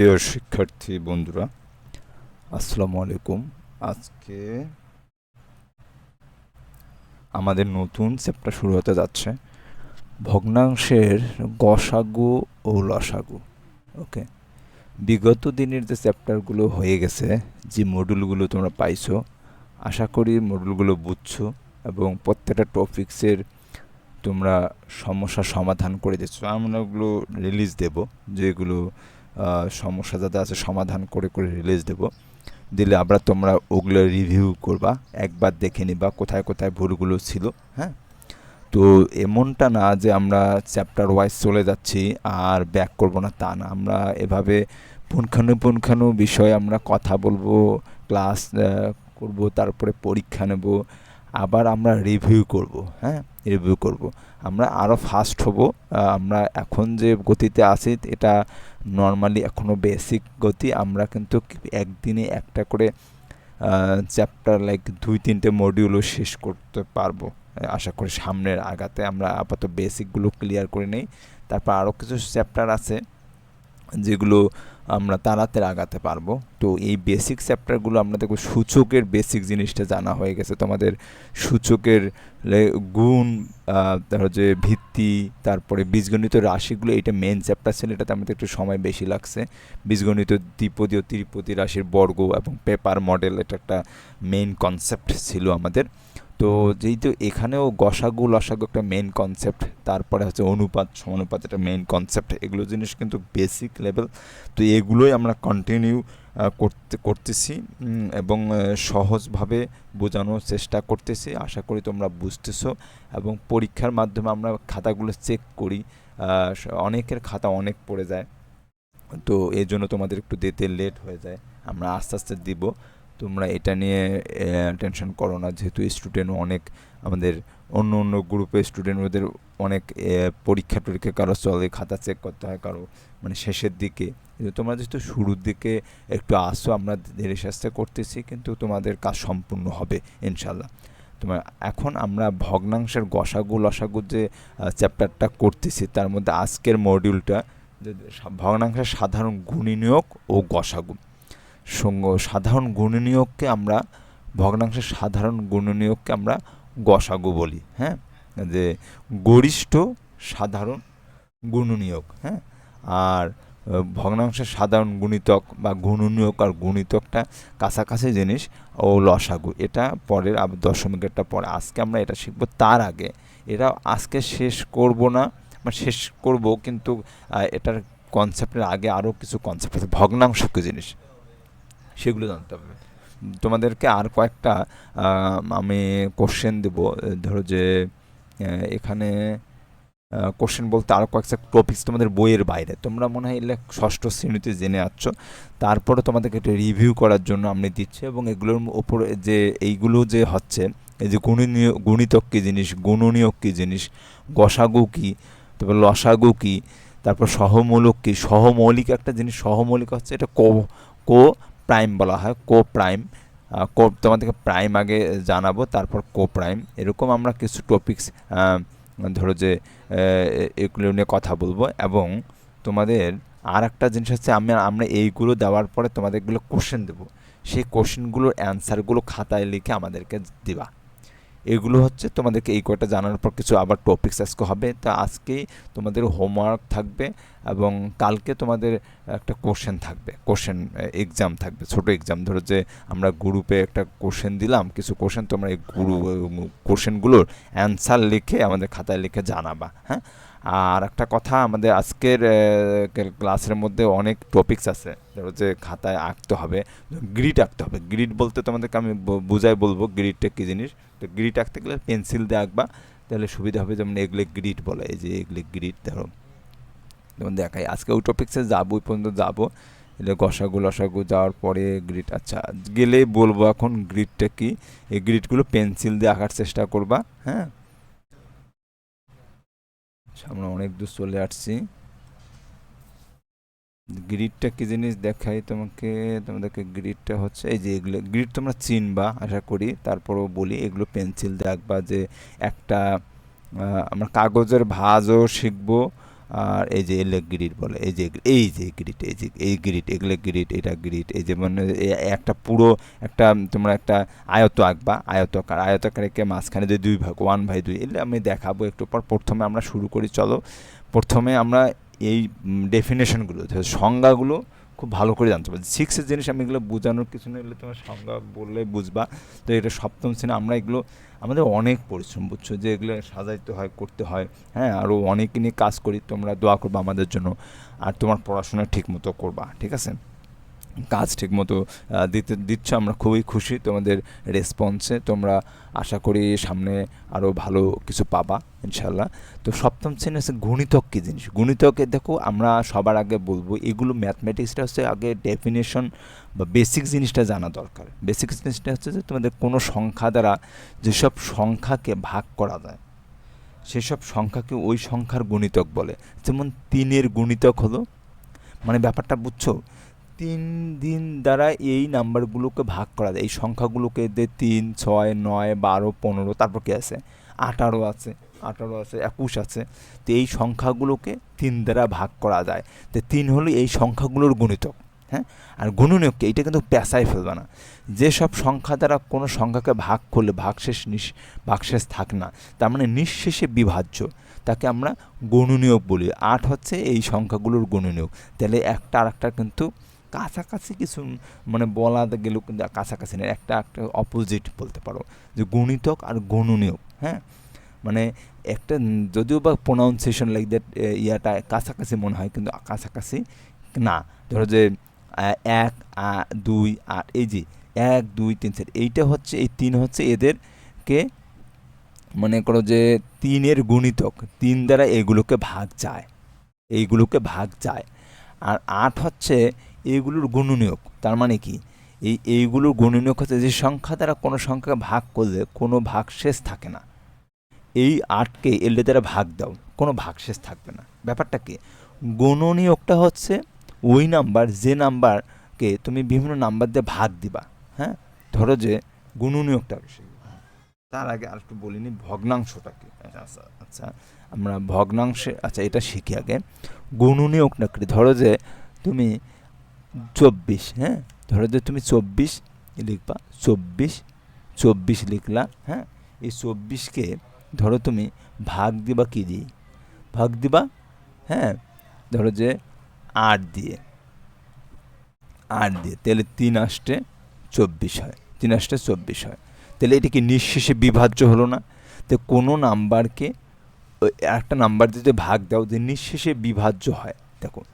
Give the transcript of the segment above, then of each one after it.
প্রিয় শিক্ষার্থী বন্ধুরা, আসসালামু আলাইকুম। আজকে আমাদের নতুন চ্যাপ্টার শুরু হতে যাচ্ছে, ভগ্নাংশের গসাগু ও লসাগু, ওকে? বিগত দিনের যে চ্যাপ্টারগুলো হয়ে গেছে, যে মডুলগুলো তোমরা পাইছো, আশা করি মডুলগুলো বুঝছ এবং প্রত্যেকটা টপিক্সের তোমরা সমস্যার সমাধান করে দিচ্ছ। আমরা ওগুলো রিলিজ দেব, যেগুলো সমস্যা যাতে আছে, সমাধান করে করে রিলিজ দেব। দিলে আবার তোমরা ওগুলো রিভিউ করবা, একবার দেখে নিবা কোথায় কোথায় ভুলগুলো ছিল হ্যাঁ? তো এমনটা না যে আমরা চ্যাপ্টার ওয়াইজ চলে যাচ্ছি আর ব্যাক করব না, তা না। আমরা এভাবে পুঙ্খানুপুঙ্খানু বিষয়ে আমরা কথা বলব ক্লাস করব, তারপরে পরীক্ষা নেব আবার আমরা রিভিউ করব হ্যাঁ? রিভিউ করব। আমরা আরও ফাস্ট হব আমরা এখন যে গতিতে আছি, এটা নর্মালি এখনও বেসিক গতি। আমরা কিন্তু একদিনে একটা করে চ্যাপ্টার লাইক দুই, তিনটে মডিউলও শেষ করতে পারব। আশা করি সামনের আগাতে আমরা আপাতত বেসিকগুলো ক্লিয়ার করে নেই। তারপর আরও কিছু চ্যাপ্টার আছে, যেগুলো আমরা তাড়াতাড়ি আগাতে পারব। তো এই বেসিক চ্যাপ্টারগুলো আমরা দেখব, সূচকের বেসিক জিনিসটা জানা হয়ে গেছে। তোমাদের সূচকের গুণ ধরো যে ভিত্তি, তারপরে বীজগণিত রাশিগুলো এটা মেন চ্যাপ্টার ছিল, এটাতে আমাদের একটু সময় বেশি লাগছে। বীজগণিত দ্বিপদী ও ত্রিপদী রাশির বর্গ এবং পেপার মডেল এটা একটা মেইন কনসেপ্ট ছিল আমাদের। তো যেহেতু এখানেও গসাগু লসাগু একটা মেইন কনসেপ্ট তারপরে হচ্ছে অনুপাত, সমানুপাত একটা মেইন কনসেপ্ট এগুলো জিনিস কিন্তু বেসিক লেভেল তো এগুলোই আমরা কন্টিনিউ করতে, করতেছি এবং সহজভাবে বোঝানোর চেষ্টা করতেছি, আশা করি তোমরা বুঝতেছো, এবং পরীক্ষার মাধ্যমে আমরা খাতাগুলো চেক করি অনেকের খাতা অনেক পড়ে যায়, তো এই জন্য তোমাদের একটু দিতে লেট হয়ে যায়, আমরা আস্তে আস্তে দিব। তোমরা এটা নিয়ে টেনশন করো না। যেহেতু স্টুডেন্ট অনেক, আমাদের অন্য অন্য গ্রুপের স্টুডেন্ট ওদের অনেক পরীক্ষা টরীক্ষা কারও চলে, খাতা চেক করতে হয় কারও মানে শেষের দিকে। তোমরা যেহেতু শুরুর দিকে একটু আসো, আমরা ধীরে সাস্তে করতেছি, কিন্তু তোমাদের কাজ সম্পূর্ণ হবে ইনশাল্লাহ তোমার এখন আমরা ভগ্নাংশের গসাগু, লসাগু যে চ্যাপ্টারটা করতেছি, তার মধ্যে আজকের মডিউলটা ভগ্নাংশের সাধারণ গুণনীয়ক ও গসাগু। সঙ্গ, সাধারণ গুণনীয়ককে আমরা, ভগ্নাংশের সাধারণ গুণনীয়ককে আমরা গসাগু বলি হ্যাঁ? যে গরিষ্ঠ সাধারণ গুণনীয়ক হ্যাঁ? আর ভগ্নাংশের সাধারণ গুণিতক বা গুণনীয়ক আর গুণিতকটা কাছাকাছি জিনিস, ও লসাগু। এটা পরের আবার দশমিকেরটা পরে। আজকে আমরা এটা শিখব তার আগে। এটা আজকে শেষ করব না মানে শেষ করব, কিন্তু এটার কনসেপ্টের আগে আরও কিছু কনসেপ্ট আছে। ভগ্নাংশ কি জিনিস। সেগুলো জানতে হবে। তোমাদেরকে আর কয়েকটা আমি কোশ্চেন দেব। ধরো যে এখানে কোশ্চেন বলতে আরও কয়েকটা টপিকস তোমাদের বইয়ের বাইরে। তোমরা মনে হয় এলে ষষ্ঠ শ্রেণীতে জেনে আছো। তারপরে তোমাদেরকে একটা রিভিউ করার জন্য আমি দিচ্ছি এবং এগুলোর ওপরে যে, এইগুলো যে হচ্ছে, এই যে গুণনীয়, গুণিতক কী জিনিস, গুণনীয়ক কী জিনিস, গসাগু কী, তারপর লসাগু কী, তারপর সহমূলক কী, সহমৌলিক একটা জিনিস, সহমৌলিক হচ্ছে এটা কো কো প্রাইম বলা হয় কো প্রাইম কো তোমাদেরকে প্রাইম আগে জানাব, তারপর কো প্রাইম এরকম আমরা কিছু টপিকস ধরো যে এগুলো নিয়ে কথা বলব এবং তোমাদের আর একটা জিনিস হচ্ছে আমি, আমরা এইগুলো দেওয়ার পরে তোমাদেরগুলো কোশ্চেন দেবো। সেই কোশ্চেনগুলোর অ্যান্সারগুলো খাতায় লিখে আমাদেরকে দিবা। এগুলো হচ্ছে তোমাদেরকে এই কয়টা জানার পর কিছু আবার টপিকস আজকে হবে। তা আজকেই তোমাদের হোমওয়ার্ক থাকবে এবং কালকে তোমাদের একটা কোশ্চেন থাকবে কোশ্চেন এক্সাম থাকবে, ছোট এক্সাম ধরো যে আমরা গ্রুপে একটা কোশ্চেন দিলাম, কিছু কোশ্চেন তোমরা এই গ্রু কোশ্চেনগুলোর অ্যান্সার লিখে আমাদের খাতায় লিখে জানাবা হ্যাঁ? আর একটা কথা, আমাদের আজকের ক্লাসের মধ্যে অনেক টপিকস আছে। ধরো যে খাতায় আঁকতে হবে গ্রিড আঁকতে হবে। গ্রিড বলতে তোমাদেরকে আমি বুঝাই বলব গ্রিডটা কী জিনিস? তো গ্রিড আঁকতে গেলে পেন্সিল দিয়ে আঁকবা, তাহলে সুবিধা হবে যেমন এগুলো গ্রিড বলে, এই যে এগুলো গ্রিড ধরো। যেমন দেখাই, আজকে ওই টপিক্সে যাব, ওই পর্যন্ত যাব। এলে গসাগু লসাগু যাওয়ার পরে গ্রিড আচ্ছা গেলে বলব এখন গ্রিডটা কি? এই গ্রিডগুলো পেন্সিল দিয়ে আঁকার চেষ্টা করবা হ্যাঁ? আচ্ছা, আমরা অনেক দূর চলে আসছি। গ্রিডটা কি জিনিস দেখাই তোমাকে? তোমাদেরকে গ্রিডটা হচ্ছে এই যে এগুলো গ্রিড তোমরা চিনবা আশা করি। তারপরও বলি এগুলো পেন্সিল দেখবা যে একটা আমরা কাগজের ভাজও শিখব। আর এই যে এলে গ্রিড বলে, এই যে এই যে গ্রিড এই যে, এই গ্রিড এগুলো গ্রিড এটা গ্রিড এই যে মানে একটা পুরো একটা তোমরা একটা আয়ত আঁকবা আয়তকার আয়তকারকে মাঝখানে যে দুই ভাগ ওয়ান বাই দুই, এলে আমি দেখাবো একটু পর। প্রথমে আমরা শুরু করি, চলো। প্রথমে আমরা এই ডেফিনেশনগুলো সংজ্ঞাগুলো খুব ভালো করে জানতে পারছি। সিক্সের জিনিস আমি এগুলো বোঝানোর কিছু না এগুলো তোমার সংজ্ঞা বললে বুঝবা। তো এটা সপ্তম শ্রেণি, আমরা এগুলো, আমাদের অনেক পরিশ্রম, বুঝছ? যে এগুলো সাজাইতে হয়, করতে হয় হ্যাঁ? আরও অনেক নিয়ে কাজ করি, তোমরা দোয়া করবা আমাদের জন্য, আর তোমার পড়াশোনা ঠিক মতো করবা, ঠিক আছে? কাজ ঠিক মতো দিতে, দিচ্ছ, আমরা খুবই খুশি তোমাদের রেসপন্সে তোমরা আশা করি সামনে আরও ভালো কিছু পাবা ইনশাল্লাহ তো সপ্তম শ্রেণি হচ্ছে গুণিতক কী জিনিস? গুণিতকে দেখো, আমরা সবার আগে বলব, এগুলো ম্যাথমেটিক্সটা হচ্ছে আগে ডেফিনেশন বা বেসিক জিনিসটা জানা দরকার। বেসিক জিনিসটা হচ্ছে যে তোমাদের কোনো সংখ্যা দ্বারা যেসব সংখ্যাকে ভাগ করা যায়, সেসব সংখ্যাকে ওই সংখ্যার গুণিতক বলে। যেমন তিনের গুণিতক হলো মানে ব্যাপারটা বুঝছ? তিন দিন দ্বারা এই নাম্বারগুলোকে ভাগ করা যায়। এই সংখ্যাগুলোকে তিন, ছয়, নয়, বারো, পনেরো, তারপর কি আছে? আঠারো আছে আঠারো আছে, একুশ আছে। তো এই সংখ্যাগুলোকে তিন দ্বারা ভাগ করা যায়। তো তিন হলো এই সংখ্যাগুলোর গুণিতক হ্যাঁ? আর গুণনীয়ককে এইটা কিন্তু পেঁচাই ফেলবে না। যেসব সংখ্যা দ্বারা কোনো সংখ্যাকে ভাগ করলে ভাগশেষ নিঃ ভাগশেষ থাকে না, তার মানে নিঃশেষে বিভাজ্য, তাকে আমরা গণনীয়ক বলি। আট হচ্ছে এই সংখ্যাগুলোর গণনীয়ক। তাহলে একটা আর একটা কিন্তু কাছাকাছি কিছু মানে বলা গেলেও কিন্তু কাছাকাছি না একটা একটা অপোজিট বলতে পারো, যে গুণিতক আর গণনীয়ক হ্যাঁ? মানে একটা যদিও বা প্রোনাউন্সিয়েশন লাইক দ্যাট ইয়াটা কাছাকাছি মনে হয়, কিন্তু কাছাকাছি না। ধরো যে এক দুই, আট, এই যে, এক, দুই, তিন, চার, এইটা হচ্ছে, এই তিন হচ্ছে এদেরকে মনে করো যে তিনের গুণিতক, তিন দ্বারা এগুলোকে ভাগ যায়, এইগুলোকে ভাগ যায়। আর আট হচ্ছে এইগুলোর গুণনীয়ক। তার মানে কি? এই, এইগুলোর গুণনীয়ক হচ্ছে যে সংখ্যা দ্বারা কোনো সংখ্যা ভাগ করলে কোনো ভাগশেষ থাকে না। এই আটকে এলে দ্বারা ভাগ দাও, কোনো ভাগশেষ থাকবে না। ব্যাপারটা কি? গণনীয়কটা হচ্ছে ওই নাম্বার, যে নাম্বারকে তুমি বিভিন্ন নাম্বার দিয়ে ভাগ দিবা হ্যাঁ? ধরো যে গুণনীয়কটা তার আগে আর একটু বলিনি ভগ্নাংশটা কি? আচ্ছা আচ্ছা আমরা ভগ্নাংশে আচ্ছা এটা শিখি আগে। গুণনীয়কটা কি? ধরো যে তুমি চব্বিশ হ্যাঁ? ধরো যে তুমি চব্বিশ লিখবা, চব্বিশ চব্বিশ লিখলা হ্যাঁ? এই চব্বিশকে ধরো তুমি ভাগ দিবা কি দিয়ে? ভাগ দিবা হ্যাঁ? ধরো যে আট দিয়ে। আট দিয়ে, তাহলে তিন আষ্টে চব্বিশ হয়। তিন আষ্টে চব্বিশ হয়। তাহলে এটা কি নিঃশেষে বিভাজ্য হলো না? তো কোনো নাম্বারকে একটা নাম্বার যদি ভাগ দাও, যে নিঃশেষে বিভাজ্য হয়, দেখো।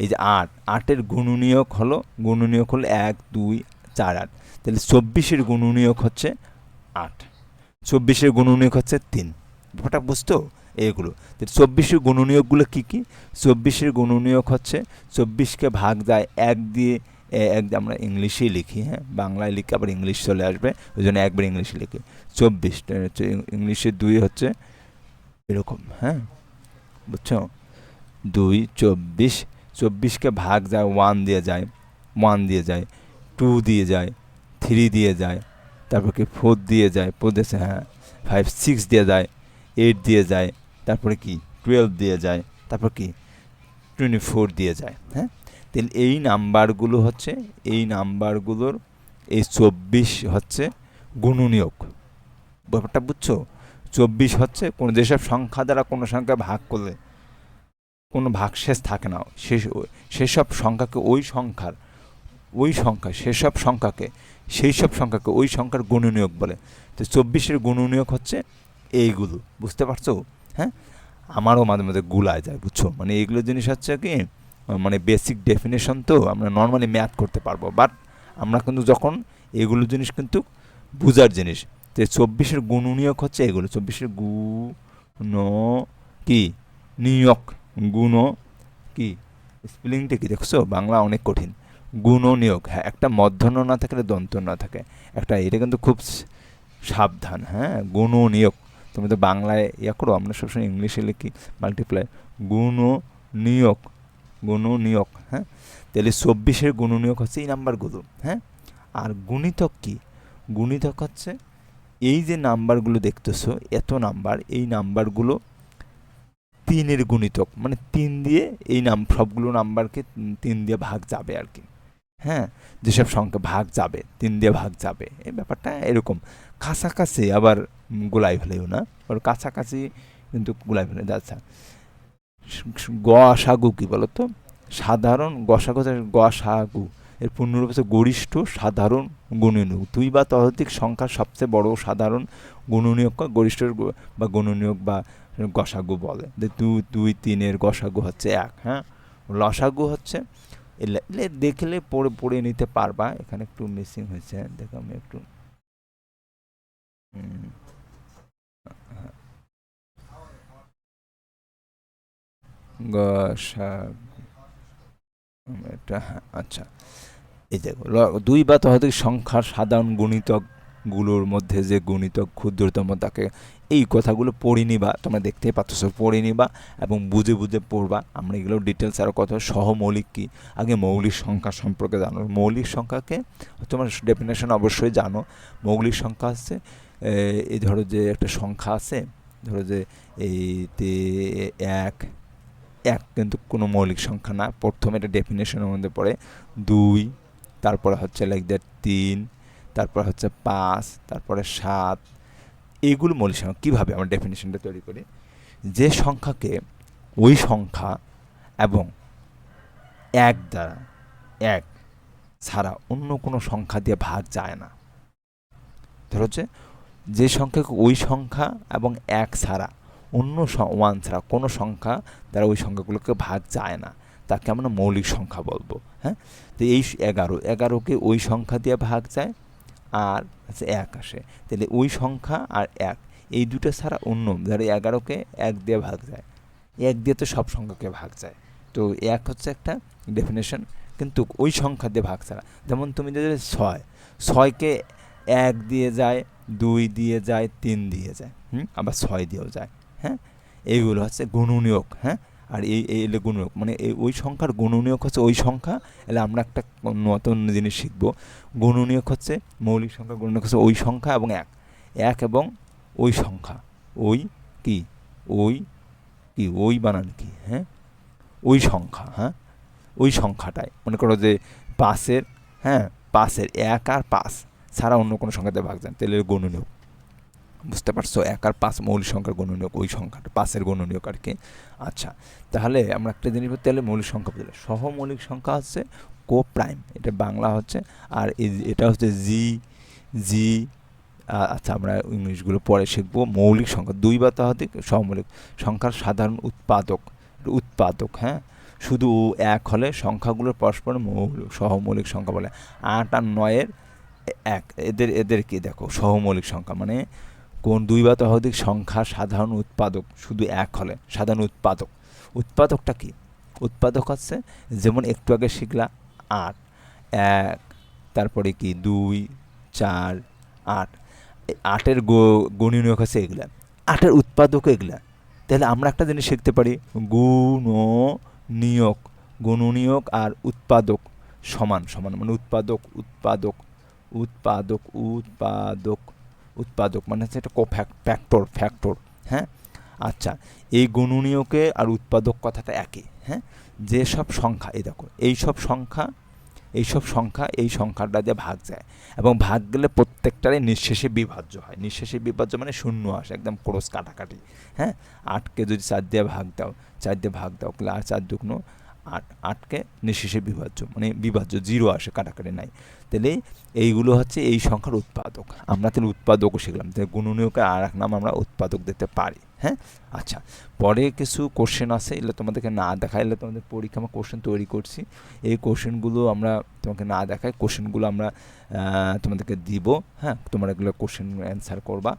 এই যে আট, আটের গুণনীয়ক হলো গুণনীয়ক হলো এক, দুই, চার, আট। তাহলে চব্বিশের গুণনীয়ক হচ্ছে আট। চব্বিশের গুণনীয়ক হচ্ছে তিন। ব্যাপারটা বুঝতো? এগুলো। তো চব্বিশের গুণনীয়কগুলো কী কী? চব্বিশের গুণনীয়ক হচ্ছে, চব্বিশকে ভাগ যায় এক দিয়ে এক আমরা ইংলিশেই লিখি হ্যাঁ? বাংলায় লিখে আবার ইংলিশ চলে আসবে, ওই জন্য একবার ইংলিশে লিখি। চব্বিশ ইংলিশে দুই হচ্ছে এরকম হ্যাঁ? বুঝছ? দুই, চব্বিশ চব্বিশকে ভাগ যায় ওয়ান দিয়ে যায় ওয়ান দিয়ে যায় টু দিয়ে যায় থ্রি দিয়ে যায় তারপর কি ফোর দিয়ে যায় ফোর দিয়েছে হ্যাঁ ফাইভ সিক্স দিয়ে যায় এইট দিয়ে যায় তারপরে কি টুয়েলভ দিয়ে যায় তারপর কি টোয়েন্টি ফোর দিয়ে যায় হ্যাঁ তাহলে এই নাম্বারগুলো হচ্ছে এই নাম্বারগুলোর এই চব্বিশ হচ্ছে গুণনীয়ক ব্যাপারটা বুঝছ চব্বিশ হচ্ছে কোনো যেসব সংখ্যা দ্বারা কোনো সংখ্যা ভাগ করলে কোনো ভাগশেষ থাকে না। সেসব সংখ্যাকে ওই সংখ্যার, ওই সংখ্যা সেসব সংখ্যাকে, সেই সব সংখ্যাকে ওই সংখ্যার গুণনীয়ক বলে। তো চব্বিশের গুণনীয়ক হচ্ছে এইগুলো। বুঝতে পারছ? হ্যাঁ? আমারও মাঝে মাঝে গুলায় যায়, বুঝছ? মানে এইগুলো জিনিস হচ্ছে কি মানে বেসিক ডেফিনেশন তো আমরা নর্মালি ম্যাথ করতে পারব। বাট আমরা কিন্তু যখন এগুলো জিনিস কিন্তু বুঝার জিনিস, তো চব্বিশের গুণনীয়ক হচ্ছে এগুলো। চব্বিশের গু ন কি? নিয়ক গুণ কি? স্পেলিংটা কি দেখছ? বাংলা অনেক কঠিন। গুণ নিয়োগ হ্যাঁ একটা মধ্যন্য না থাকলে দন্ত না থাকে। একটা এটা কিন্তু খুব সাবধান হ্যাঁ গুণ নিয়োগ। তুমি তো বাংলায় ইয়া করো, আমরা সবসময় ইংলিশে লিখি মাল্টিপ্লাই গুণ নিয়োগ গুণ নিয়োগ হ্যাঁ। তাহলে চব্বিশের গুণ নিয়োগ হচ্ছে এই নাম্বারগুলো হ্যাঁ। আর গুণিতক কি? গুণিতক হচ্ছে এই যে নাম্বারগুলো দেখতেছো, এত নাম্বার, এই নাম্বারগুলো তিনের গুণিতক। মানে তিন দিয়ে এই নাম, সবগুলো নাম্বারকে তিন দিয়ে ভাগ যাবে আর কি। হ্যাঁ? যেসব সংখ্যা ভাগ যাবে, তিন দিয়ে ভাগ যাবে, এই ব্যাপারটা এরকম। কাছাকাছি আবার গোলাই ফেলেও না, ওর কাছাকাছি কিন্তু গোলাই ফেলে আচ্ছা গসাগু কি বলতো? সাধারণ গসাগু গসাগু। এর পূর্ণরূপ হচ্ছে গরিষ্ঠ, সাধারণ, গুণনীয়ক। দুই বা ততোধিক সংখ্যার সবচেয়ে বড় সাধারণ, গুণনীয়ক গরিষ্ঠ বা গুণনীয়ক বা গসাগু বলে। দুই দুই, তিনের গসাগু হচ্ছে এক হ্যাঁ? লসাগু হচ্ছে, এলে দেখলে পড়ে পড়ে নিতে পারবা। এখানে একটু মিসিং হয়েছে, দেখো আমি একটু। এটা আচ্ছা। এই দেখো দুই বা ততোধিক সংখ্যার সাধারণ গুণিতক গুলোর মধ্যে যে গুণিতক ক্ষুদ্রতম তাকে এই কথাগুলো পড়ে নিবা, তোমরা দেখতেই পাচ্ছ পড়ে নিবা এবং বুঝে বুঝে পড়বা। আমরা এগুলো ডিটেলস আরও কথা সহমৌলিক কী? আগে মৌলিক সংখ্যা সম্পর্কে জানো। মৌলিক সংখ্যাকে তোমার ডেফিনেশন অবশ্যই জানো। মৌলিক সংখ্যা হচ্ছে এই ধরো যে একটা সংখ্যা আছে, ধরো যে এই এক এক কিন্তু কোনো মৌলিক সংখ্যা না। প্রথমে এটা ডেফিনেশনের মধ্যে পড়ে। দুই, তারপরে হচ্ছে লাইক দ্যাট তিন তারপর হচ্ছে পাঁচ, তারপরে সাত এইগুলো মৌলিক সংখ্যা। কীভাবে আমরা ডেফিনেশনটা তৈরি করি? যে সংখ্যাকে ওই সংখ্যা এবং এক দ্বারা, এক ছাড়া অন্য কোনো সংখ্যা দিয়ে ভাগ যায় না। ধর হচ্ছে, যে সংখ্যাকে ওই সংখ্যা এবং এক ছাড়া, অন্য ওয়ান ছাড়া কোনো সংখ্যা দ্বারা ওই সংখ্যাগুলোকে ভাগ যায় না। তাকে আমরা মৌলিক সংখ্যা বলব হ্যাঁ? তো এই এগারো, এগারোকে ওই সংখ্যা দিয়ে ভাগ যায় আর হচ্ছে এক আসে। তাহলে ওই সংখ্যা আর এক। এই দুটো ছাড়া অন্য। ধরো এগারোকে এক দিয়ে ভাগ যায়। এক দিয়ে তো সব সংখ্যাকে ভাগ যায়। তো এক হচ্ছে একটা ডেফিনেশন কিন্তু ওই সংখ্যা দিয়ে ভাগ ছাড়া। যেমন তুমি যদি ছয়, ছয়কে এক দিয়ে যায়, দুই দিয়ে যায়, তিন দিয়ে যায়। হুম? আবার ছয় দিয়েও যায়। হ্যাঁ? এইগুলো হচ্ছে গুণনীয়ক। হ্যাঁ? আর এই এই এলে গুণনীয়ক মানে এই, ওই সংখ্যার গুণনীয়ক হচ্ছে ওই সংখ্যা, এলে আমরা একটা নতুন জিনিস শিখব। গুণনীয়ক হচ্ছে, মৌলিক সংখ্যা গুণনীয়ক হচ্ছে ওই সংখ্যা এবং এক। এক এবং ওই সংখ্যা। ওই কি? ওই কি? ওই বানান কি? হ্যাঁ? ওই সংখ্যা হ্যাঁ? ওই সংখ্যাটায় মনে করো যে পাঁচের হ্যাঁ? পাঁচের এক আর পাঁচ, ছাড়া অন্য কোনো সংখ্যাতে ভাগ যান, তাহলে গণনীয় বুঝতে পারছ, এক আর পাঁচ মৌলিক সংখ্যার গণনীয়ক ওই সংখ্যাটা পাঁচের গণনীয়ক আর কি? আচ্ছা তাহলে আমরা একটা জিনিস বলতে তাহলে মৌলিক সংখ্যা বুঝলে সহমৌলিক সংখ্যা হচ্ছে কো প্রাইম এটা বাংলা হচ্ছে, আর এটা হচ্ছে জি জি আচ্ছা আমরা ইংলিশগুলো পরে শিখব, মৌলিক সংখ্যা, দুই বা তহাধিক সহমৌলিক সংখ্যার সাধারণ উৎপাদক উৎপাদক হ্যাঁ? শুধু এক হলে সংখ্যাগুলোর পরস্পর মৌল, সহমৌলিক সংখ্যা বলে, আট আর নয়ের এক, এদের এদের কি দেখো, সহমৌলিক সংখ্যা মানে কোন দুই বা ততোধিক সংখ্যা সাধারণ উৎপাদক, শুধু এক হলে, সাধারণ উৎপাদক। উৎপাদকটা কি? উৎপাদক হচ্ছে যেমন একটু আগে শিখলা, আট, এক, তারপরে কি? দুই, চার, আট। আটের গণনীয় হচ্ছে এগুলা। আটের উৎপাদক এগুলা। তাহলে আমরা একটা জিনিস শিখতে পারি গুণ নিয়োগ গুণনীয়ক আর উৎপাদক সমান সমান মানে উৎপাদক উৎপাদক উৎপাদক উৎপাদক। উৎপাদক মানে হচ্ছে একটা কো ফ্যাক্টর ফ্যাক্টর হ্যাঁ? আচ্ছা এই গুণনীয়কে আর উৎপাদক কথাটা একই হ্যাঁ? যেসব সংখ্যা, এই দেখো এই সব সংখ্যা, এইসব সংখ্যা, এই সংখ্যাটা দিয়ে ভাগ যায়। এবং ভাগ গেলে প্রত্যেকটারই নিঃশেষে বিভাজ্য হয়। নিঃশেষে বিভাজ্য মানে শূন্য আসে, একদম ক্রোস কাটাকাটি হ্যাঁ? আটকে যদি চার দিয়ে ভাগ দাও, চার দিয়ে ভাগ দাও, তাহলে আর চার দুগ্ন আট, আটকে নিঃশেষে বিভাজ্য মানে বিভাজ্য জিরো আসে কাটাকাটি নাই। তাহলে এইগুলো হচ্ছে এই সংখ্যার উৎপাদক। আমরা তাহলে উৎপাদকও শিখলাম, তাহলে গুণনীয়কে আর এক নাম আমরা উৎপাদক দিতে পারি। হ্যাঁ? আচ্ছা পরে কিছু কোশ্চেন আছে, এগুলো তোমাদেরকে না দেখাইলে তোমাদের পরীক্ষা আমরা কোশ্চেন তৈরি করছি। এই কোশ্চেনগুলো আমরা তোমাকে না দেখাই কোশ্চেনগুলো আমরা তোমাদেরকে দিব হ্যাঁ? তোমরা এগুলো কোশ্চেন অ্যান্সার করবা।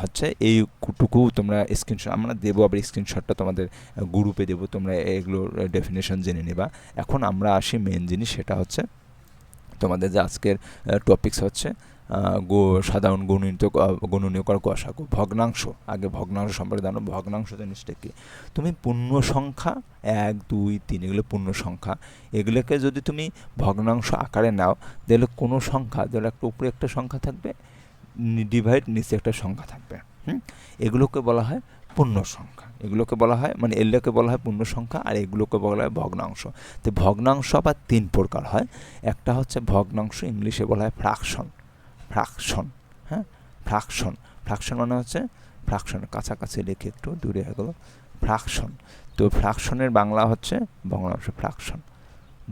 হচ্ছে এইটুকু তোমরা স্ক্রিনশট আমরা দেবো আবার স্ক্রিনশটটা তোমাদের গ্রুপে দেবো, তোমরা এগুলোর ডেফিনেশন জেনে নেবা। এখন আমরা আসি মেন জিনিস, সেটা হচ্ছে তোমাদের যে আজকের টপিকস হচ্ছে গো, সাধারণ গুণিত গুণনীয় করা গসাগু ভগ্নাংশ, আগে ভগ্নাংশ সম্পর্কে জানো। ভগ্নাংশ জিনিসটা কি? তুমি পূর্ণ সংখ্যা, এক, দুই, তিন, এগুলো পূর্ণ সংখ্যা। এগুলোকে যদি তুমি ভগ্নাংশ আকারে নাও, তাহলে কোনো সংখ্যা, তাহলে একটা উপরে একটা সংখ্যা থাকবে ডিভাইড নিচে একটা সংখ্যা থাকবে। হুম? এগুলোকে বলা হয় পূর্ণ সংখ্যা। এগুলোকে বলা হয় মানে এগুলোকে বলা হয় পূর্ণ সংখ্যা, আর এগুলোকে বলা হয় ভগ্নাংশ। তো ভগ্নাংশ আবার তিন প্রকার হয়। একটা হচ্ছে ভগ্নাংশ, ইংলিশে বলা হয় ফ্রাকশন। ফ্রাকশন হ্যাঁ? ফ্রাকশন ফ্রাকশন মানে হচ্ছে ফ্রাকশন, কাছাকাছি লিখে একটু দূরে হয়ে গেলো, ফ্রাকশন। তো ফ্রাকশনের বাংলা হচ্ছে ভগ্নাংশ ফ্রাকশন।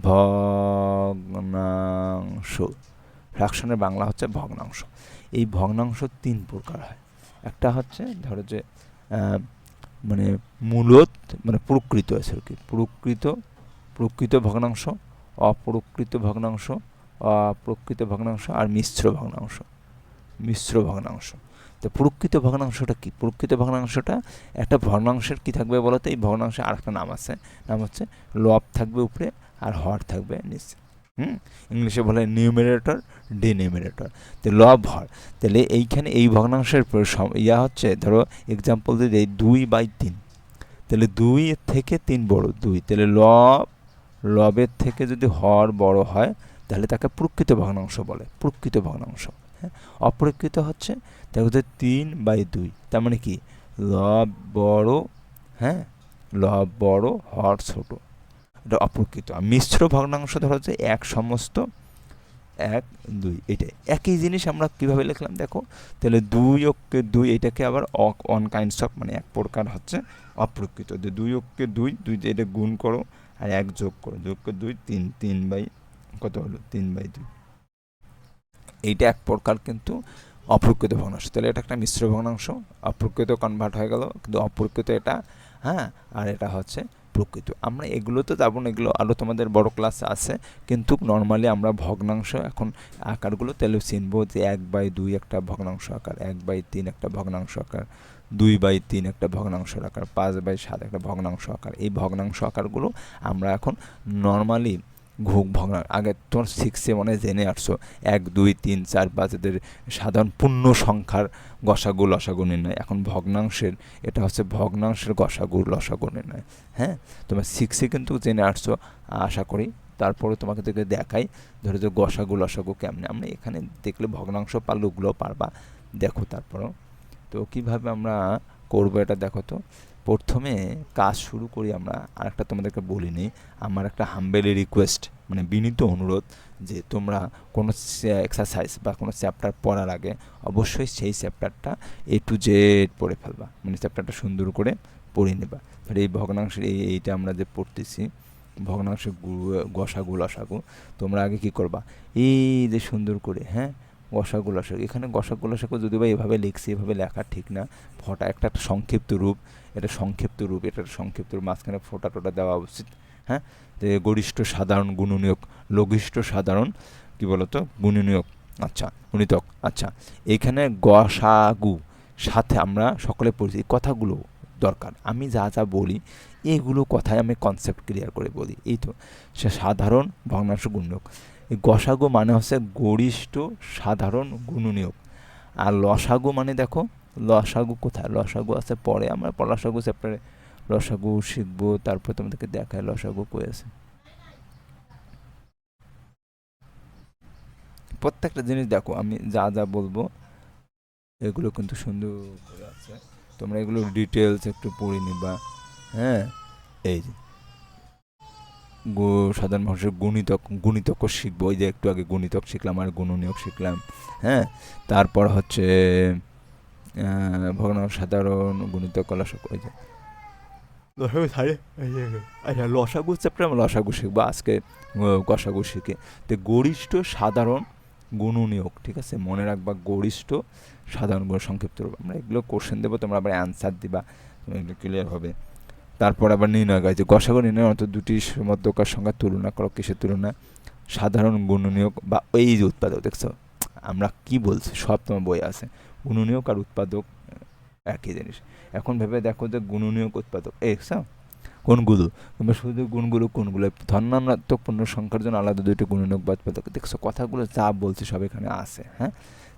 ভগ্নাংশ। ফ্রাকশনের বাংলা হচ্ছে ভগ্নাংশ। এই ভগ্নাংশ তিন প্রকার হয়। একটা হচ্ছে ধরো যে মানে মূলত মানে প্রকৃত আছে আর কি প্রকৃত প্রকৃত ভগ্নাংশ, অপ্রকৃত ভগ্নাংশ অপ্রকৃত ভগ্নাংশ আর মিশ্র ভগ্নাংশ। মিশ্র ভগ্নাংশ। তো প্রকৃত ভগ্নাংশটা কি? প্রকৃত ভগ্নাংশটা একটা ভগ্নাংশের কি থাকবে বলতে? এই ভগ্নাংশে আর একটা নাম আছে। নাম হচ্ছে লব থাকবে উপরে আর হর থাকবে নিচে। হুম? ইংলিশে বলে নিউমিনেটর ডিনিউমিনেটর তো লব, হর। তাহলে এইখানে এই ভগ্নাংশের ইয়া হচ্ছে, ধরো এক্সাম্পল যদি এই দুই বাই তিন। তাহলে দুই থেকে তিন বড়, দুই। তাহলে লব, লবের থেকে যদি হর বড় হয় তাহলে তাকে প্রকৃত ভগ্নাংশ বলে, প্রকৃত ভগ্নাংশ হ্যাঁ? অপ্রকৃত হচ্ছে তাকে হচ্ছে তিন বাই দুই, তার মানে কি? লব বড় হ্যাঁ? লব বড়, হর ছোট। এটা অপ্রকৃত। মিশ্র ভগ্নাংশ ধরো হচ্ছে এক সমস্ত, এক, দুই, এটাই। একই জিনিস আমরা কীভাবে লিখলাম দেখো? তাহলে দুই অক্ষে দুই, এটাকে আবার অক, অন কাইন্ডস অফ মানে এক প্রকার হচ্ছে অপ্রকৃত। যে দুই অক্ষে দুই দুই এটা গুণ করো, আর এক যোগ করো। যোগ করে দুই, তিন তিন বাই কত হলো? তিন বাই দুই। এইটা এক প্রকার কিন্তু অপ্রকৃত ভগ্নাংশ। তাহলে এটা একটা মিশ্র ভগ্নাংশ। অপ্রকৃত কনভার্ট হয়ে গেল, কিন্তু অপ্রকৃত এটা হ্যাঁ? আর এটা হচ্ছে প্রকৃত। আমরা এগুলো তো যাব না, এগুলো আরও তোমাদের বড় ক্লাস আছে। কিন্তু নর্মালি আমরা ভগ্নাংশ এখন আকারগুলো, তাহলে চিনবো যে এক বাই দুই একটা ভগ্নাংশ আকার, এক বাই তিন একটা ভগ্নাংশ আকার, দুই বাই তিন একটা ভগ্নাংশ আকার, পাঁচ বাই সাত একটা ভগ্নাংশ আকার। এই ভগ্নাংশ আকারগুলো আমরা এখন নর্মালি ঘুক ভগ্না আগে তোমার সিক্সে মানে জেনে আসছো, এক, দুই, তিন, চার, পাঁচ এদের সাধারণ পূর্ণ সংখ্যার গসাগু, লসাগু নির্ণয়। এখন ভগ্নাংশের, এটা হচ্ছে ভগ্নাংশের গসাগু, লসাগু নির্ণয়। হ্যাঁ? তোমার সিক্সে কিন্তু জেনে আসছো, আশা করি। তারপরে তোমাকে থেকে দেখাই, ধরো যে গসাগু, লসাগু কেমনে? আমরা এখানে দেখলে ভগ্নাংশ পারলে ওগুলো পারবা। দেখো তারপরও। তো কীভাবে আমরা করব এটা দেখো তো। প্রথমে কাজ শুরু করি আমরা, আরেকটা তোমাদেরকে বলিনি আমার একটা হাম্বেলি রিকোয়েস্ট মানে বিনীত অনুরোধ যে তোমরা কোনো এক্সারসাইজ বা কোনো চ্যাপ্টার পড়ার আগে অবশ্যই সেই চ্যাপ্টারটা এ টু জেড পড়ে ফেলবা মানে চ্যাপ্টারটা সুন্দর করে পড়ে নেবা। আর এই ভগ্নাংশের, এই, এইটা আমরা যে পড়তেছি, ভগ্নাংশের গু- গসাগু লসাগু তোমরা আগে কি করবা? এই যে সুন্দর করে হ্যাঁ? গসাগু লসাগু এখানে গসাগু লসাগু যদি বা এভাবে লিখছি, এভাবে লেখা ঠিক না, ফটা একটা একটা সংক্ষিপ্ত রূপ এটা সংক্ষিপ্ত রূপ এটার সংক্ষিপ্ত রূপ, মাঝখানে ফোটা টোটা দেওয়া উচিত হ্যাঁ? যে গরিষ্ঠ সাধারণ গুণনীয়ক, লঘিষ্ঠ সাধারণ, কি বলতো? গুণনীয়ক আচ্ছা গুণিতক আচ্ছা। এখানে গসাগু সাথে আমরা সকলে এই কথাগুলো দরকার। আমি যা যা বলি এইগুলো কথায় আমি কনসেপ্ট ক্লিয়ার করে বলি, এই তো। সে সাধারণ ভগ্নাংশ গুণনীয়ক। এই গসাগু মানে হচ্ছে গরিষ্ঠ সাধারণ গুণনীয়ক। আর লসাগু মানে দেখো লসাগু কোথায়? লসাগু আছে পরে, আমরা লসাগু চ্যাপ্টারে লসাগু শিখব তারপর তোমাদেরকে দেখায় লসাগু কই আছে। প্রত্যেকটা জিনিস দেখো, আমি যা যা বলব, এগুলো কিন্তু সুন্দর করে আছে। তোমরা এগুলো ডিটেলস একটু পড়ে নিবা হ্যাঁ? এই যে। সাধারণ মানুষের গুণিতক গুণিতক শিখব। ওই যে একটু আগে গুণিতক শিখলাম আর গুণনীয়ক শিখলাম হ্যাঁ? তারপর হচ্ছে ভগ্নাংশ সাধারণ গুণিতক লসাগু ওই যে লসাগু ছাড়ে আচ্ছা লসাগু চ্যাপ্টার আমরা লসাগু শিখব আজকে গসাগু শিখে। তো গরিষ্ঠ সাধারণ গুণনীয়ক ঠিক আছে? মনে রাখবা গরিষ্ঠ সাধারণ গুণ সংক্ষিপ্ত রূপ। আমরা এগুলো কোশ্চেন দেবো তোমরা আবার অ্যান্সার দিবা এগুলো ক্লিয়ার হবে। তারপর আবার নির্ণয় করা যে গসাগু নির্ণয় অর্থ দুটি মধ্যকার সংখ্যা তুলনা করো কিসের তুলনা? সাধারণ গুণনীয়ক বা এই যে উৎপাদক দেখছ? আমরা কি বলছি? সব তোমার বই আছে। গুণনীয়ক আর উৎপাদক একই জিনিস। এখন ভেবে দেখো যে গুণনীয়ক, উৎপাদক এই দেখছ কোনগুলো? কিংবা শুধু গুণগুলো, কোনগুলো? ধর্নাত্মক পূর্ণ সংখ্যার জন্য আলাদা দুইটি গুণনীয়ক বা উৎপাদক। দেখছ, কথাগুলো যা বলছি সব এখানে আছে হ্যাঁ?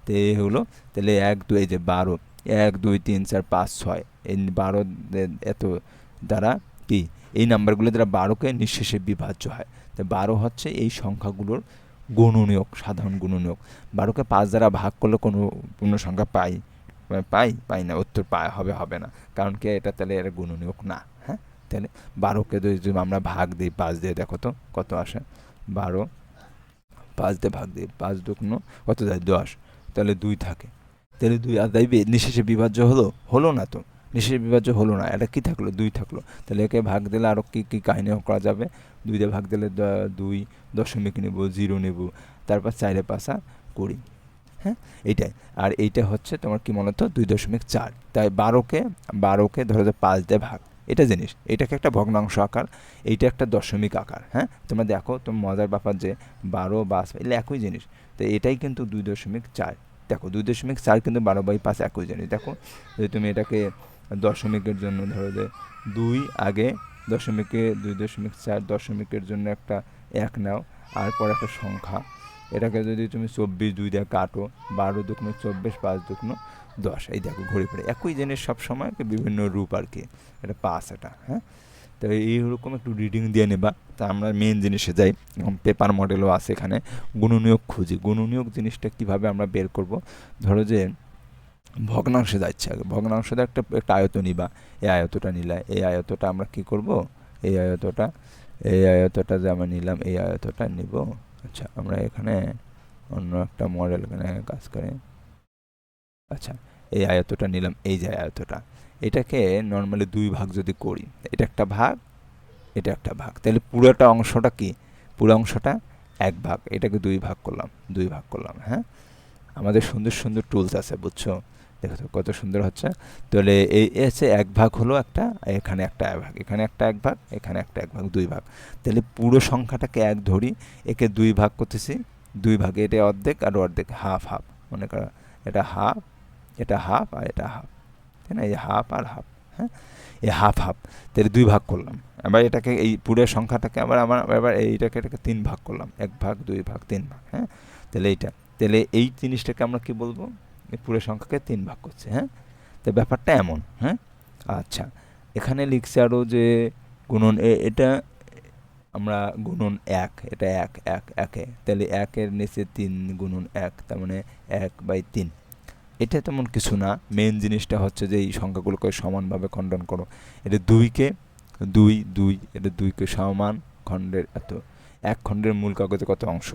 তো এই হলো, তাহলে এক, দুই যে বারো, এক, দুই, তিন, চার, পাঁচ, ছয়, এই বারো এত দ্বারা কি? এই নাম্বারগুলো দ্বারা বারোকে নিঃশেষে বিভাজ্য হয়। তো বারো হচ্ছে এই সংখ্যাগুলোর গুণনীয়ক, সাধারণ গুণনীয়ক। বারোকে পাঁচ দ্বারা ভাগ করলে কোনো পূর্ণ সংখ্যা পাই মানে পাই পাই না, উত্তর পায় হবে হবে না। কারণ কি, এটা তাহলে এটা গুণনীয়ক না হ্যাঁ? তাহলে বারোকে যদি আমরা ভাগ দিই, পাঁচ দিয়ে, দেখো তো কত আসে? বারো, পাঁচ দিয়ে ভাগ দিই, পাঁচ দুগুণ কত যায়? দশ। তাহলে দুই থাকে। তাহলে দুই বি- নিঃশেষে বিভাজ্য হলো? হলো না তো। নিঃশেষে বিভাজ্য হলো না। এটা কি থাকল? দুই থাকল। তাহলে একে ভাগ দিলে আরও কী কী কাহিনী করা যাবে? দুই দিয়ে ভাগ দিলে দুই দশমিক নেব, জিরো নেব, তারপর চারে পাশা কুড়ি। হ্যাঁ? এইটাই। আর এইটা হচ্ছে তোমার কি মনে হতো দুই দশমিক চার। তাই বারোকে বারোকে ধরো যে পাঁচ দিয়ে ভাগ। এটা জিনিস। এটাকে একটা ভগ্নাংশ আকার। এইটা একটা দশমিক আকার। হ্যাঁ? তোমরা দেখো তোমার মজার ব্যাপার যে বারো বাস এগুলো একই জিনিস। তো এটাই কিন্তু দুই দশমিক চার। দেখো, দুই দশমিক চার কিন্তু বারো বাই পাঁচ একই জিনিস। দেখো, যদি তুমি এটাকে দশমিকের জন্য, ধরো যে দুই আগে দশমিকে দুই দশমিক চার দশমিকের জন্য একটা এক নাও আর পর একটা সংখ্যা। এটাকে যদি তুমি চব্বিশ দুই দিয়ে কাটো, বারো দুগুণ চব্বিশ, পাঁচ দুগুণ দশ। এই দেখো, ঘুরে ফিরে। একই জিনিস সবসময় বিভিন্ন রূপ আর কি। এটা পাস, এটা হ্যাঁ? তো এইরকম একটু রিডিং দিয়ে নেবা। তা আমরা মেন জিনিসে যাই। পেপার মডেলও আছে এখানে। গুণনীয়ক খুঁজি। গুণনীয়ক জিনিসটা কীভাবে আমরা বের করব? ধরো যে ভগ্নাংশে যাচ্ছে আগে। ভগ্নাংশে একটা একটা আয়ত নিবা এই আয়তটা নিলা এই আয়তটা আমরা কি করব? এই আয়তটা এই আয়তটা যে আমরা নিলাম, এই আয়তটা নিব। আচ্ছা আমরা এখানে অন্য একটা মডেল এখানে কাজ করে। আচ্ছা এই আয়তটা নিলাম, এই যে আয়তটা। এটাকে নর্মালি দুই ভাগ যদি করি, এটা একটা ভাগ, এটা একটা ভাগ। তাহলে পুরোটা অংশটা কি? পুরো অংশটা এক ভাগ। এটাকে দুই ভাগ করলাম, দুই ভাগ করলাম হ্যাঁ? আমাদের সুন্দর সুন্দর টুলস আছে, বুঝছ? দেখো তো কত সুন্দর হচ্ছে। তাহলে এই এসে এক ভাগ হলো একটা, এখানে একটা এক ভাগ, এখানে একটা এক ভাগ, এখানে একটা এক ভাগ, দুই ভাগ। তাহলে পুরো সংখ্যাটাকে এক ধরি, একে দুই ভাগ করতেছি, দুই ভাগে এটা অর্ধেক আর অর্ধেক হাফ হাফ। মনে করো, এটা হাফ এটা হাফ আর এটা হাফ। তাই না? এই হাফ আর হাফ হ্যাঁ? এই হাফ হাফ, তাহলে দুই ভাগ করলাম। এবার এটাকে, এই পুরো সংখ্যাটাকে আবার আমার এবার এইটাকে, এটাকে তিন ভাগ করলাম। এক ভাগ, দুই ভাগ, তিন ভাগ হ্যাঁ? তাহলে এইটা, তাহলে এই জিনিসটাকে আমরা কি বলব? পুরো সংখ্যাকে তিন ভাগ করছে হ্যাঁ? তো ব্যাপারটা এমন হ্যাঁ? আচ্ছা এখানে লিখছে আরও যে গুণন এ- এটা আমরা গুণন এক, এটা এক এক, একে, তাহলে একের নিচে তিন গুণন এক, তার মানে এক বাই তিন। এটা তেমন কিছু না মেন জিনিসটা হচ্ছে যে এই সংখ্যাগুলোকে সমানভাবে খণ্ডন করো। এটা দুইকে দুই দুই, এটা দুইকে সমান খণ্ডের এত, এক খণ্ডের মূল কাগজে কত অংশ?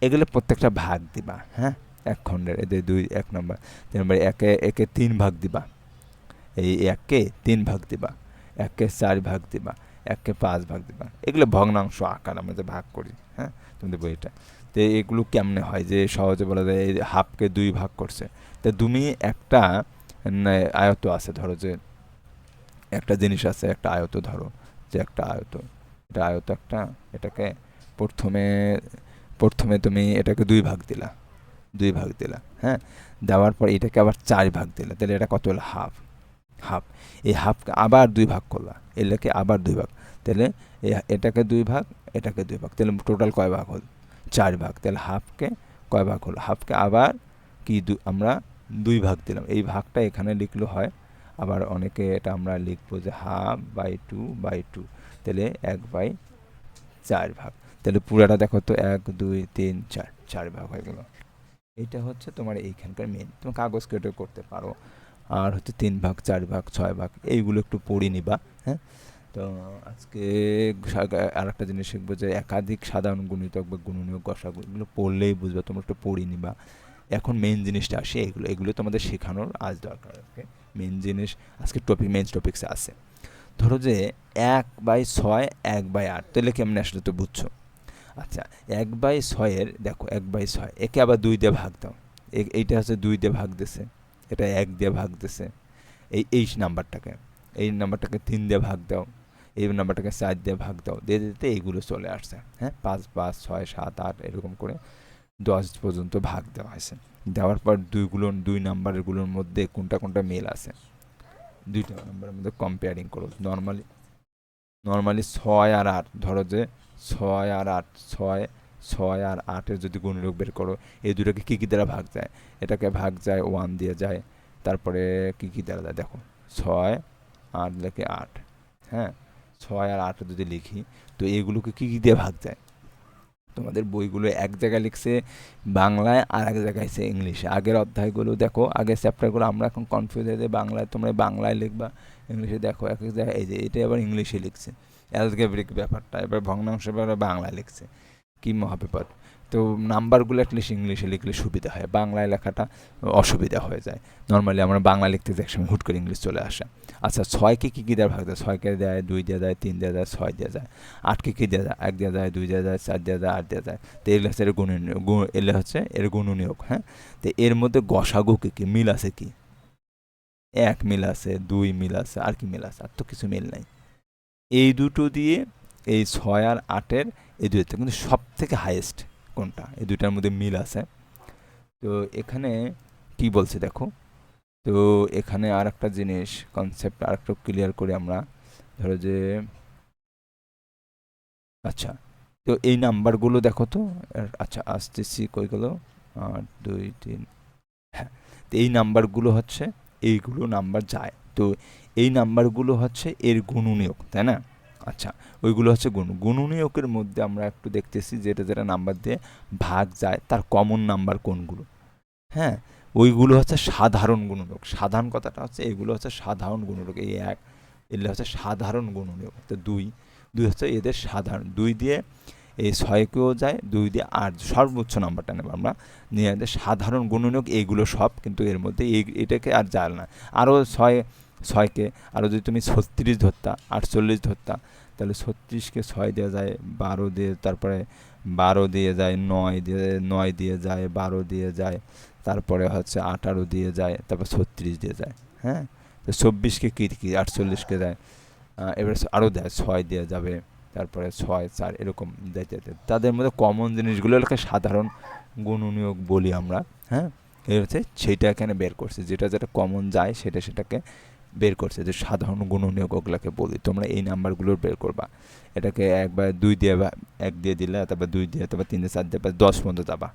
এগুলো প্রত্যেকটা ভাগ দিবা হ্যাঁ? এক খণ্ডের এদের দুই এক নম্বর। তিন নম্বর, একে একে তিন ভাগ দিবা। এই এককে তিন ভাগ দিবা। এককে চার ভাগ দিবা। এককে পাঁচ ভাগ দিবা। এগুলো ভগ্নাংশ আকার আমরা যে ভাগ করি হ্যাঁ? তোমাদের বইটা। তো এগুলো কেমনে হয় যে সহজে বলা যায়, এই হাফকে দুই ভাগ করছে। তো তুমি একটা আয়ত আছে, ধরো যে একটা জিনিস আছে, একটা আয়ত ধরো, যে একটা আয়ত। এটা আয়ত একটা, এটাকে প্রথমে প্রথমে তুমি এটাকে দুই ভাগ দিলা। দুই ভাগ দিলা হ্যাঁ? দেওয়ার পর এটাকে আবার চার ভাগ দিলা, তাহলে এটা কত হলো? হাফ হাফ এই হাফকে আবার দুই ভাগ করলা এটাকে আবার দুই ভাগ। তাহলে এটাকে দুই ভাগ, এটাকে দুই ভাগ, তাহলে টোটাল কয় ভাগ হল? চার ভাগ। তাহলে হাফকে কয় ভাগ হলো? হাফকে আবার কি দু, আমরা দুই ভাগ দিলাম। এই ভাগটা এখানে লিখলে হয়, আবার অনেকে এটা আমরা লিখব যে half by two by two তাহলে এক বাই চার ভাগ। তাহলে পুরাটা দেখো তো এক, দুই, তিন, চার চার ভাগ হয়ে গেল। এটা হচ্ছে তোমার এইখানকার মেন তুমি কাগজ কেটে করতে পারো। আর হচ্ছে তিন ভাগ, চার ভাগ, ছয় ভাগ, এইগুলো একটু পড়ে নিবা হ্যাঁ? তো আজকে আর একটা জিনিস শিখব যে একাধিক সাধারণ গুণিতক বা গুণনীয় গসাগু এগুলো পড়লেই বুঝবে তোমরা একটু পড়ে নিবা। এখন মেন জিনিসটা আসে এগুলো এগুলো তোমাদের শেখানোর আজ দরকার ওকে মেন জিনিস আজকে টপিক মেন টপিক্সে আছে। ধরো যে এক বাই ছয়, এক বাই আট, তাহলে কেমন আসলে তো বুঝছ? আচ্ছা এক বাই ছয়ের, দেখো এক বাই ছয়, একে আবার দুই দিয়ে ভাগ দাও। এইটা হচ্ছে দুই দিয়ে ভাগ দিছে, এটা এক দিয়ে ভাগ দিছে। এই এই নাম্বারটাকে এই নাম্বারটাকে তিন দিয়ে ভাগ দাও, এই নাম্বারটাকে চার দিয়ে ভাগ দাও, দিয়ে দিতে এইগুলো চলে আসছে হ্যাঁ? পাঁচ পাঁচ, ছয়, সাত, আট, এরকম করে দশ পর্যন্ত ভাগ দেওয়া হয়েছে। দেওয়ার পর দুইগুলো, দুই নাম্বারগুলোর মধ্যে কোনটা কোনটা মেল আছে? দুইটা নাম্বারের মধ্যে কম্পেয়ারিং করো। নর্মালি নর্মালি ছয় আর আট, ধরো যে ছয় আর আট, ছয় ছয় আর আটের যদি গুণনীয়ক বের করো, এই দুটোকে কী কী দ্বারা ভাগ যায়? এটাকে ভাগ যায় ওয়ান দিয়ে যায়, তারপরে কী কী দ্বারা যায়? দেখো, ছয় আট লেখে আট হ্যাঁ? ছয় আর আট যদি লিখি, তো এগুলোকে কী কী দিয়ে ভাগ যায়? তোমাদের বইগুলো এক জায়গায় লিখছে বাংলায় আর এক জায়গায় আছে ইংলিশে। আগের অধ্যায়গুলো দেখো, আগের চ্যাপ্টারগুলো আমরা এখন কনফিউজ হয়ে যাই বাংলায় তোমরা বাংলায় লিখবা, ইংলিশে দেখো, এক এক জায়গায় এই যে, এটা আবার ইংলিশে লিখছে। অ্যালগেব্রিক ব্যাপারটা। এবার ভগ্নাংশ ব্যাপারে বাংলায় লিখছে, কী মহাবিপদ। তো নাম্বারগুলো অ্যাটলিস্ট ইংলিশে লিখলে সুবিধা হয়, বাংলায় লেখাটা অসুবিধা হয়ে যায়। নর্মালি আমরা বাংলা লিখতে একসময় হুট করে ইংলিশ চলে আসে। আচ্ছা ছয়কে কী কী দেওয়া ভাগ দেয়? ছয়কে দেয়, দুই দেওয়া যায়, তিন দেওয়া যায়, ছয় দেওয়া যায়। আটকে কী দেওয়া যায়? এক দেওয়া যায়, দুই দেওয়া যায়, চার দেওয়া যায়, আট দেওয়া যায়। তো এগুলো হচ্ছে এর গুণ এগুলো হচ্ছে এর গুণনীয়ক হ্যাঁ? তো এর মধ্যে গসাগু কী কী? মিল আছে কি? এক মিল আছে, দুই মিল আছে, আর কি মিল আছে? আর তো কিছু মিল নাই। এই দুটো দিয়ে, এই ছয় আর আটের, এই দুইটা কিন্তু সব থেকে হাইয়েস্ট কোনটা? এই দুইটার মধ্যে মিল আছে। তো এখানে কি বলছে দেখো? তো এখানে আর একটা জিনিস কনসেপ্ট আর একটু ক্লিয়ার করি আমরা। ধরো যে আচ্ছা তো এই নাম্বারগুলো দেখো তো? আচ্ছা আসতেছি কই গেল? আট, দুই, তিন হ্যাঁ তো এই নাম্বারগুলো হচ্ছে, এইগুলো নাম্বার যায়। তো এই নাম্বারগুলো হচ্ছে এর গুণনীয়ক, তাই না? আচ্ছা ওইগুলো হচ্ছে গুণ, গুণনীয়কের মধ্যে আমরা একটু দেখতেছি যেটা যেটা নাম্বার দিয়ে ভাগ যায়, তার কমন নাম্বার কোনগুলো? হ্যাঁ ওইগুলো হচ্ছে সাধারণ গুণনীয়ক, সাধারণ কথাটা হচ্ছে এগুলো হচ্ছে সাধারণ গুণনীয়ক, এই এক এগুলো হচ্ছে সাধারণ গুণনীয়ক, তো দুই দুই হচ্ছে এদের সাধারণ, দুই দিয়ে এই ছয়কেও যায়, দুই দিয়ে আট, সর্বোচ্চ নাম্বারটা নেব আমরা। নিয়ে সাধারণ গুণনীয়ক এইগুলো সব কিন্তু এর মধ্যে এই, এটাকে আর যায় না। আরও ছয়, ছয়কে, আরও যদি তুমি ছত্রিশ ধরতা, আটচল্লিশ ধরতা, তাহলে ছত্রিশকে ছয় দেওয়া যায়, বারো দিয়ে, তারপরে বারো দিয়ে যায়, নয় দিয়ে নয় দিয়ে যায়, বারো দিয়ে যায়, তারপরে হচ্ছে আঠারো দিয়ে যায়, তারপর ছত্রিশ দিয়ে যায় হ্যাঁ? তো চব্বিশকে কী কী, আটচল্লিশকে দেয় এবারে আরও দেয়, ছয় দেওয়া যাবে। তারপরে ছয়, চার এরকম যাইতে যাইতে তাদের মধ্যে কমন জিনিসগুলো জিনিসগুলোকে সাধারণ গুণনীয়ক বলি আমরা হ্যাঁ? এই হচ্ছে সেইটা এখানে বের করছে। যেটা যেটা কমন যায়, সেটা সেটাকে বের করছে। যে সাধারণ গুণনীয়ক ওগুলোকে বলি, তোমরা এই নাম্বারগুলোর বের করবা। এটাকে একবার দুই দিয়ে বা এক দিয়ে দিলে তারপর দুই দিয়ে তারপর তিন দিয়ে, চার দিয়ে বা দশ পর্যন্ত যাবা।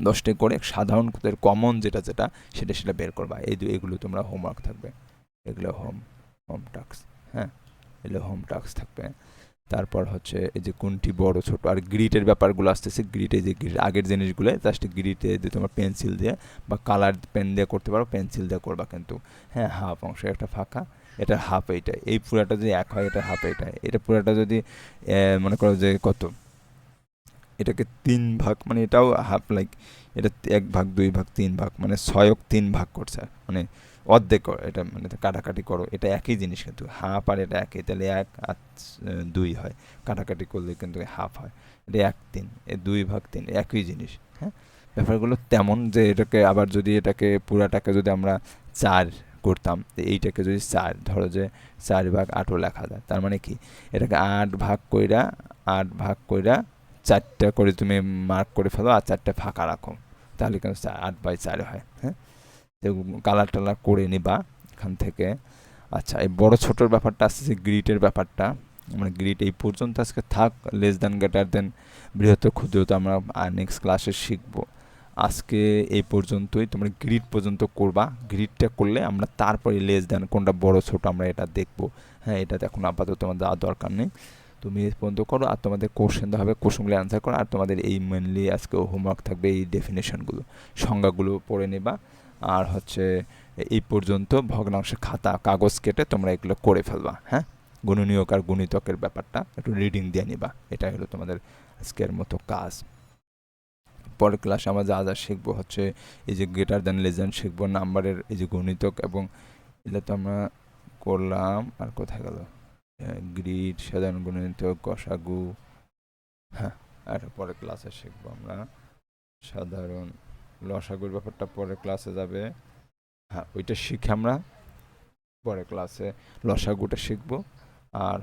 দশটা করে সাধারণ কমন যেটা যেটা, সেটা সেটা বের করবা। এই এগুলো তোমরা হোমওয়ার্ক থাকবে। এগুলো হোম হোম টাস্ক হ্যাঁ? এগুলো হোম টাস্ক থাকবে। তারপর হচ্ছে এই যে কোনটি বড়, ছোট, আর গ্রিটের ব্যাপারগুলো আসতেছে গ্রিটে যে grit- আগের জিনিসগুলো জাস্ট গ্রিটে দিয়ে তোমার পেন্সিল দিয়ে বা কালার পেন দিয়ে করতে পারো পেন্সিল দিয়ে করবা কিন্তু হ্যাঁ হাফ অংশ, একটা ফাঁকা, এটা হাফ এইটা, এই পুরাটা যদি এক হয়, এটা হাফ এইটা, এটা পুরাটা যদি মনে করো যে কত? এটাকে তিন ভাগ মানে এটাও হাফ লাইক এটা এক ভাগ, দুই ভাগ, তিন ভাগ মানে ছয়ক তিন ভাগ করছে মানে অর্ধেক করো এটা মানে কাটাকাটি করো, এটা একই জিনিস কিন্তু হাফ আর এটা একই, তাহলে এক আর দুই হয়, কাটাকাটি করলে কিন্তু হাফ হয়, এটা এক তিন, এ দুই ভাগ তিন, একই জিনিস হ্যাঁ? ব্যাপারগুলো তেমন যে এটাকে আবার যদি এটাকে পুরাটাকে যদি আমরা চার করতাম এইটাকে যদি চার, ধরো যে চার ভাগ আটও লেখা যায়, তার মানে কি? এটাকে আট ভাগ কইরা, আট ভাগ কইরা চারটা করে তুমি মার্ক করে ফেলো আর চারটা ফাঁকা রাখো, তাহলে কিন্তু আট বাই চার হয় হ্যাঁ? কালার টালার করে নিবা এখান থেকে। আচ্ছা এই বড় ছোটোর ব্যাপারটা আসছে যে গ্রিটের ব্যাপারটা। মানে গ্রিট এই পর্যন্ত আজকে থাক লেস দ্যান গ্রেটার দেন বৃহত্তর ক্ষুদ্রতা আমরা নেক্সট ক্লাসে শিখব। আজকে এই পর্যন্তই, তোমরা গ্রিড পর্যন্ত করবা। গ্রিডটা করলে আমরা তারপরে লেস দেন কোনটা বড়, ছোট আমরা এটা দেখব। হ্যাঁ এটা এখন আপাতত তোমাদের আর দরকার নেই। তুমি এই পর্যন্ত করো আর তোমাদের কোশ্চেন হবে কোশ্চেনগুলো অ্যান্সার করো আর তোমাদের এই মেনলি আজকে হোমওয়ার্ক থাকবে এই ডেফিনেশনগুলো সংজ্ঞাগুলো পড়ে নেবা। আর হচ্ছে এই পর্যন্ত ভগ্নাংশের খাতা, কাগজ কেটে তোমরা এগুলো করে ফেলবা হ্যাঁ? গুণনীয়ক আর গুণিতকের ব্যাপারটা একটু রিডিং দিয়ে নিবা, এটাই হলো তোমাদের আজকের মতো কাজ। পরের ক্লাসে আমরা যা যা শিখব হচ্ছে এই যে গ্রেটার দ্যান দ্যান শিখব, নাম্বারের এই যে গণিতক এবং এগুলো তো আমরা করলাম, আর কোথায় গেল? গ্রিড সাধারণ গণিতক, গসাগু হ্যাঁ আর পরের ক্লাসে শিখব আমরা সাধারণ লসাগুর ব্যাপারটা পরে ক্লাসে যাবে। হ্যাঁ ওইটা শিখে আমরা পরে ক্লাসে লসাগুটা শিখব। আর